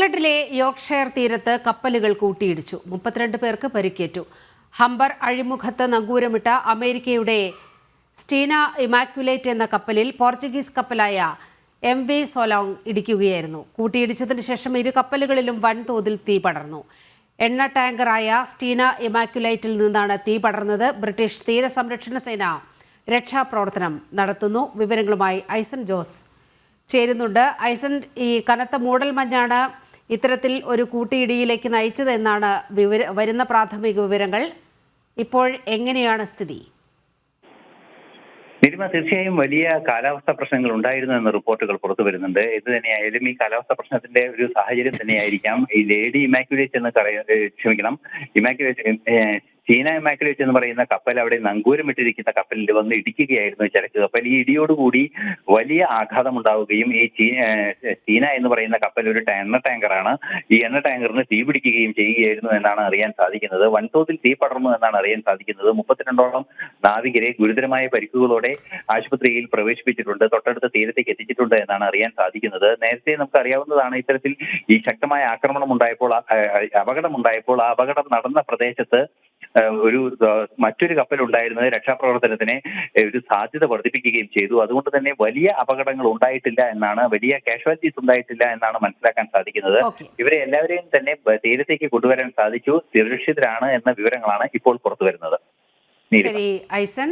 ഇംഗ്ലണ്ടിലെ യോർക്ക്ഷയർ തീരത്ത് കപ്പലുകൾ കൂട്ടിയിടിച്ചു. മുപ്പത്തിരണ്ട് പേർക്ക് പരിക്കേറ്റു. ഹംബർ അഴിമുഖത്ത് നങ്കൂരമിട്ട അമേരിക്കയുടെ സ്റ്റീന ഇമാക്യുലേറ്റ് എന്ന കപ്പലിൽ പോർച്ചുഗീസ് കപ്പലായ എം വി സോലോങ് ഇടിക്കുകയായിരുന്നു. കൂട്ടിയിടിച്ചതിന് ശേഷം ഇരു കപ്പലുകളിലും വൻതോതിൽ തീ പടർന്നു. എണ്ണ ടാങ്കറായ സ്റ്റീന ഇമാക്യുലൈറ്റിൽ നിന്നാണ് തീ പടർന്നത്. ബ്രിട്ടീഷ് തീരസംരക്ഷണ സേന രക്ഷാപ്രവർത്തനം നടത്തുന്നു. വിവരങ്ങളുമായി ഐസൻ ജോസ് ചേരുന്നുണ്ട്. ഐസൻ ഈ കനത്ത മൂടൽ മഞ്ഞാണ് ഇത്തരത്തിൽ ഒരു കൂട്ടിയിടിയിലേക്ക് നയിച്ചതെന്നാണ് വിവര വരുന്ന പ്രാഥമിക വിവരങ്ങൾ. ഇപ്പോൾ എങ്ങനെയാണ് സ്ഥിതി? നിരിമ തീർച്ചയായും വലിയ കാലാവസ്ഥ പ്രശ്നങ്ങൾ ഉണ്ടായിരുന്നു എന്ന റിപ്പോർട്ടുകൾ പുറത്തു വരുന്നുണ്ട്. ഇത് തന്നെയായാലും ഈ കാലാവസ്ഥ പ്രശ്നത്തിന്റെ ഒരു സാഹചര്യം തന്നെയായിരിക്കാം. ഈ ലേഡി ഇമാക്യുലേറ്റ് എന്ന് ക്ഷമിക്കണം. ഇമാക്യുലേറ്റ് ചീന ഇമാക്യുലേറ്റ് എന്ന് പറയുന്ന കപ്പൽ അവിടെ നങ്കൂരം ഇട്ടിരിക്കുന്ന കപ്പലിൽ വന്ന് ഇടിക്കുകയായിരുന്നു ചരക്ക് കപ്പൽ. ഈ ഇടിയോടുകൂടി വലിയ ആഘാതം ഉണ്ടാവുകയും ഈ ചീന എന്ന് പറയുന്ന കപ്പൽ ഒരു എണ്ണ ടാങ്കറാണ് ഈ എണ്ണ ടാങ്കറിന് തീ പിടിക്കുകയും ചെയ്യുകയായിരുന്നു എന്നാണ് അറിയാൻ സാധിക്കുന്നത്. വൻതോതിൽ തീ പടർന്നു എന്നാണ് അറിയാൻ സാധിക്കുന്നത്. മുപ്പത്തിരണ്ടോളം നാവികരെ ഗുരുതരമായ പരിക്കുകളോടെ ആശുപത്രിയിൽ പ്രവേശിപ്പിച്ചിട്ടുണ്ട്. തൊട്ടടുത്ത തീരത്തേക്ക് എത്തിച്ചിട്ടുണ്ട് എന്നാണ് അറിയാൻ സാധിക്കുന്നത്. നേരത്തെ നമുക്ക് അറിയാവുന്നതാണ് ഇത്തരത്തിൽ ഈ ശക്തമായ ആക്രമണം ഉണ്ടായപ്പോൾ അപകടം ഉണ്ടായപ്പോൾ ആ അപകടം നടന്ന പ്രദേശത്ത് ഒരു മറ്റൊരു കപ്പൽ ഉണ്ടായിരുന്നത് രക്ഷാപ്രവർത്തനത്തിന് ഒരു സാധ്യത വർദ്ധിപ്പിക്കുകയും ചെയ്തു. അതുകൊണ്ട് തന്നെ വലിയ അപകടങ്ങൾ ഉണ്ടായിട്ടില്ല എന്നാണ് വലിയ കാഷ്വാലിറ്റീസ് ഉണ്ടായിട്ടില്ല എന്നാണ് മനസ്സിലാക്കാൻ സാധിക്കുന്നത്. ഇവരെ എല്ലാവരെയും തന്നെ തീരത്തേക്ക് കൊണ്ടുവരാൻ സാധിച്ചു. സുരക്ഷിതരാണ് എന്ന വിവരങ്ങളാണ് ഇപ്പോൾ പുറത്തു വരുന്നത് ശരി ഐസൻ